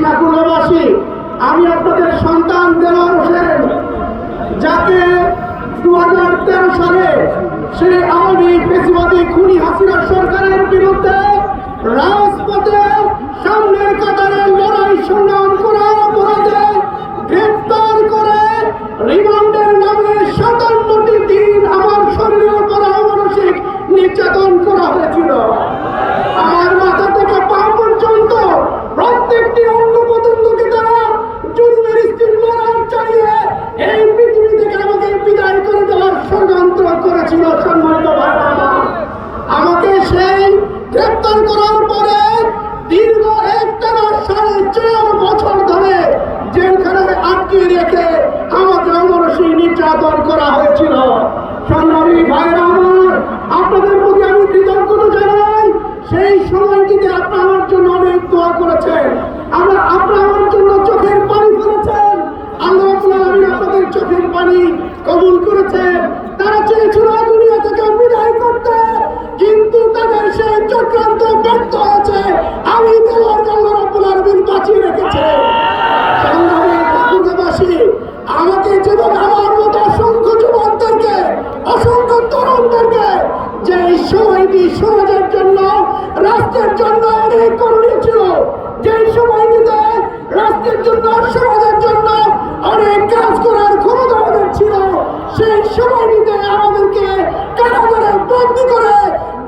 ঠাকুরবাসী, আমি আপনাদের সন্তান দেওয়ার হোসেন যাতে দু হাজার তেরো সালে সেই আওয়ামী পেশিবাদী খুনি হাসিনা সরকারের বিরুদ্ধে রাজপথে সামনের কাতারে লড়াই সংগ্রাম করা অপরাধে গ্রেপ্তার করে রিমান্ডের নামে সাতান্নটি দিন আমার শরীরের উপর অমানসিক নির্যাতন করা হয়েছিল আমার মাথা থেকে পা পর্যন্ত প্রত্যেকটি অঙ্গ পতঙ্গকে তারা জুলমের স্টিল মারার চালিয়ে এই পৃথিবী থেকে আমাকে বিদায় করে দেওয়ার ষড়যন্ত্র করেছিল সম্মানিত ভাইরা আমার। আমাকে সেই গ্রেপ্তার করার পরে দীর্ঘ একটানা সাড়ে চার বছর ধরে জেলখানায় আটকে রেখে আমাকে অমরসী নির্যাতন করা হয়েছিল। সংগ্রামী ভাইরা আমার, আপনাদের প্রতি আমি কৃতজ্ঞতা জানাই, সেই সময়টিতে আপনারা আমার জন্য অনেক দোয়া করেছেন আমরা আপনারা আমার জন্য চোখের পানি ফেলেছেন আল্লাহ রাব্বুল আলামিন আপনাদের চোখের পানি কবুল করেছেন তারা চেয়েছিল দুনিয়া থেকে বিদায় করতে কিন্তু তাদের সেই চক্রান্ত ব্যর্থ হয়েছে আমি দেওয়ার আল্লাহ রাব্বুল আলামিন বাঁচিয়ে রেখেছে সংগ্রামী ঠাকুরবাসী আমাকে যেভাবে আমার মতো অসংখ্য যুবকদেরকে অসংখ্য তরুণদেরকে যে এই সময়টি সমাজের জন্য রাষ্ট্রের জন্য অনেক করণীয় ছিল যে সময়টিতে রাষ্ট্রের জন্য সমাজের জন্য অনেক কাজ করার ক্ষমতা আমাদের ছিল সেই আমাদেরকে কারাগারে বন্দি করে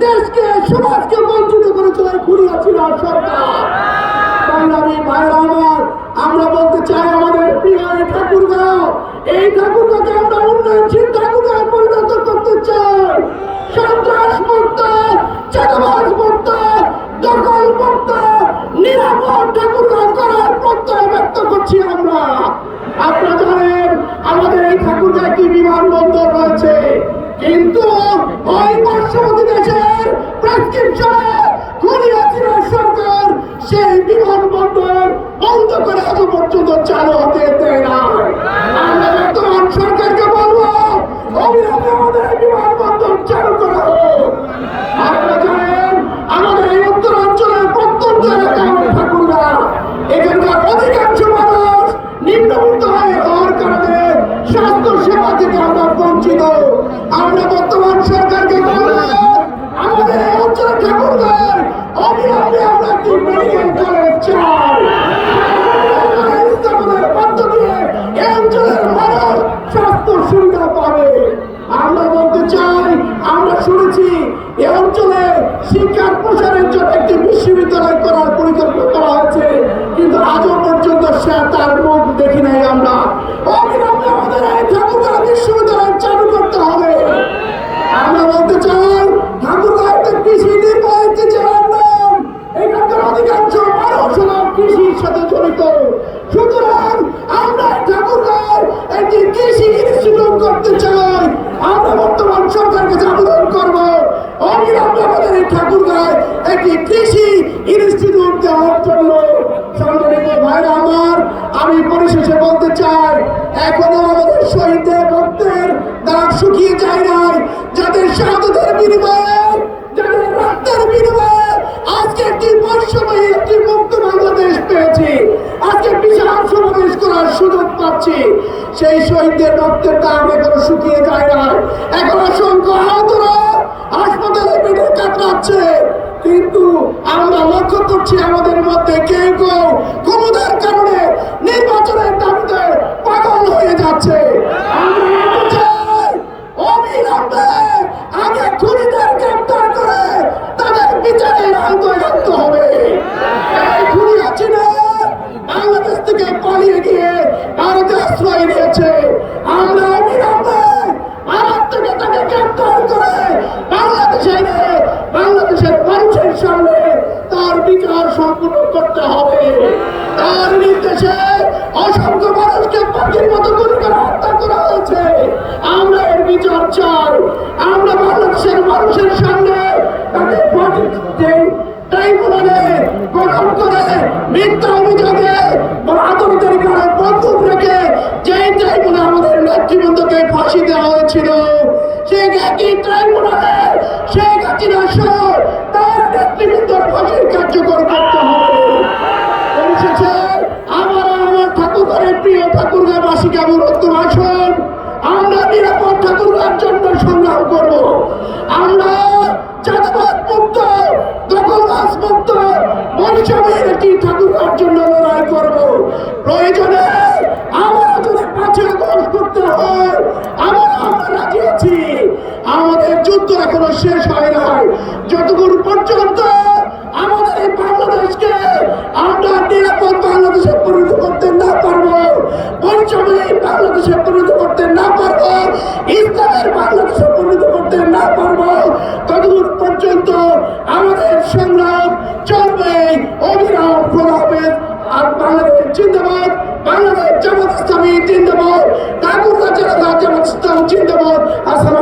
দেশকে, সমাজকে বঞ্চিত করেছিল খুলিয়া ছিল সরকার। সংগ্রামী ভাইরা আমার, আমরা বলতে চাই আমাদের প্রিয় ঠাকুরগাঁও। এই ঠাকুরগাঁকে আমরা উন্নয়নশীল ঠাকুরগাঁও পরিণত করতে চাই। সন্ত্রাস মুক্ত, চাঁদাবাজ মুক্ত, দখল মুক্ত, নিরাপদ ঠাকুরগাঁও করার প্রত্যয় ব্যক্ত করছি আমরা। আপনারা জানেন, আমাদের এই ঠাকুরগাঁও একটি বিমানবন্দর কিন্তু ওই পার্শ্ববর্তী দেশের প্রেসক্রিপশনে খুলিয়াছিল সরকার। সেই বিমানবন্দর বন্ধ করে আজ পর্যন্ত চালু হতে দেয় না আমরা বর্তমান সরকারকে বলব, অবিলম্বে আমাদের বিমানবন্দর চালু করা। হোক আপনারা জানেন, আমাদের এই উত্তরাঞ্চলের প্রত্যন্ত এলাকা ঠাকুরগা এখানকার অধিকাংশ মানুষ নিম্নবিত্ত হয়ে হওয়ার কারণে স্বাস্থ্য সেবা থেকে আমরা বঞ্চিত আমরা বর্তমান সরকারকে আমাদের এই অঞ্চলের ঠাকুরগাঁর অবিলম্বে আমরা একটি মেডিকেল কলেজ চাই স্থাপনের মধ্য আমরা বলতে চাই, আমরা শুনেছি, এই অঞ্চলে শিক্ষার প্রসারের জন্য একটি বিশ্ববিদ্যালয় করার পরিকল্পনা করা হয়েছে কিন্তু আজও পর্যন্ত সে তার মুখ দেখি নাই আমরা অবিলম্বে আমাদের এই ঠাকুরগাঁও বিশ্ববিদ্যালয় চালু করতে হবে আমরা বলতে চাই ঠাকুরগাঁওতে কৃষি নির্ভর একটি জেলার নাম এখানকার অধিকাংশ মানুষ হলো কৃষির সাথে জড়িত সুতরাং আমরা এই ঠাকুরগাঁও একটি কৃষি ইনস্টিটিউট করতে চাই আমরা বর্তমান সরকারের কাছে আবেদন করব অবিলম্বে আমাদের এই ঠাকুরগাঁও একটি কৃষি ইনস্টিটিউট দেওয়ার জন্য আমার, আমি পরিশেষে বলতে চাই, এখনও আমাদের দ্বারা শুকিয়ে যায় যাদের শাহাদতের বিনিময়ে আজকে মুক্ত পেয়েছি। আজকে করার সুযোগ পাচ্ছি। সেই শহীদদের রক্তের দাগ এখনও শুকিয়ে যায় না এখন অসংখ্য আহতরা হাসপাতালে বেডে কাতরাচ্ছে কিন্তু আমরা লক্ষ্য করছি আমাদের মধ্যে কেউ কেউ ক্ষমতার কারণে নির্বাচনের দাবিতে পাগল হয়ে যাচ্ছে আমরা বলতে চাই, অবিলম্বে আগে খুনিদের গ্রেপ্তার করে তাদের বিচারের আওতায় আনতে হবে এই খুনি আছে না বাংলাদেশ থেকে পালিয়ে গিয়ে ভারতে আশ্রয় নিয়েছে আমরা অবিলম্বে ভারত থেকে তাকে গ্রেপ্তার করে বাংলাদেশে এনে বাংলাদেশের সামনে তার বিচার সম্পূর্ণ করতে হবে। তার নির্দেশে অসংখ্য মানুষকে পাখির মতো করে হত্যা করা হয়েছে। আমরা এর বিচার চাই। আমরা বাংলাদেশের মানুষের সামনে তাকে পাঠিয়ে ট্রাইব্যুনালে গঠন করে মিথ্যা জন্য সংগ্রাম করব। আমরা চাঁদাবাদ মুক্ত দখলবাস মুক্ত বরিশালে একটি ঠাকুরার জন্য লড়াই করব। প্রয়োজনে আমরা যদি পাঁচে গোল করতে হয়। আমরা আমরা রাজি আছি। আমাদের যুদ্ধ এখনও শেষ হয় শেখ অভিনব খোদা আহমেদ আর বাংলাদেশ জিন্দাবাদ বাংলাদেশ জামাত ইসলামী জিন্দাবাদ তারপর জামাত ইসলাম জিন্দাবাদ, আসসালাম